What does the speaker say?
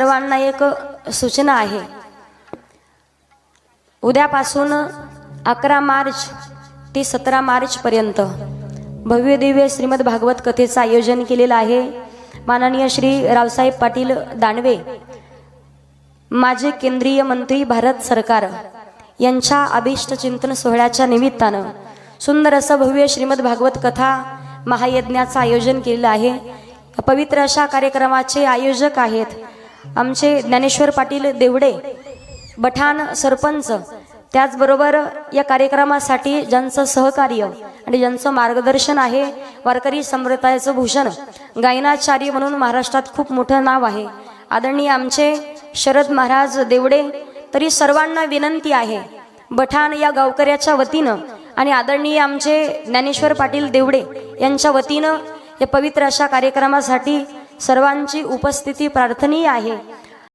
सर्वांना एक सूचना आहे. उद्यापासून अकरा मार्च ते सतरा मार्चपर्यंत भव्य दिव्य श्रीमद भागवत कथेचं आयोजन केलेलं आहे. माननीय श्री रावसाहेब पाटील दानवे माजी केंद्रीय मंत्री भारत सरकार यांच्या अभिष्ट चिंतन सोहळ्याच्या निमित्तानं सुंदर असं भव्य श्रीमद भागवत कथा महायज्ञाचं आयोजन केलेलं आहे. पवित्र अशा कार्यक्रमाचे आयोजक आहेत आमचे ज्ञानेश्वर पाटील देवडे बठाण सरपंच त्याचबरोबर या कार्यक्रमासाठी ज्यांचं सहकार्य आणि ज्यांचं मार्गदर्शन आहे वारकरी संप्रदायाचं भूषण गायनाचार्य म्हणून महाराष्ट्रात खूप मोठं नाव आहे. आदरणीय आमचे शरद महाराज देवडे तरी सर्वांना विनंती आहे बठाण या गावकऱ्याच्या वतीनं आणि आदरणीय आमचे ज्ञानेश्वर पाटील देवडे यांच्या वतीनं या पवित्र अशा कार्यक्रमासाठी सर्वांची उपस्थिती प्रार्थनीय आहे.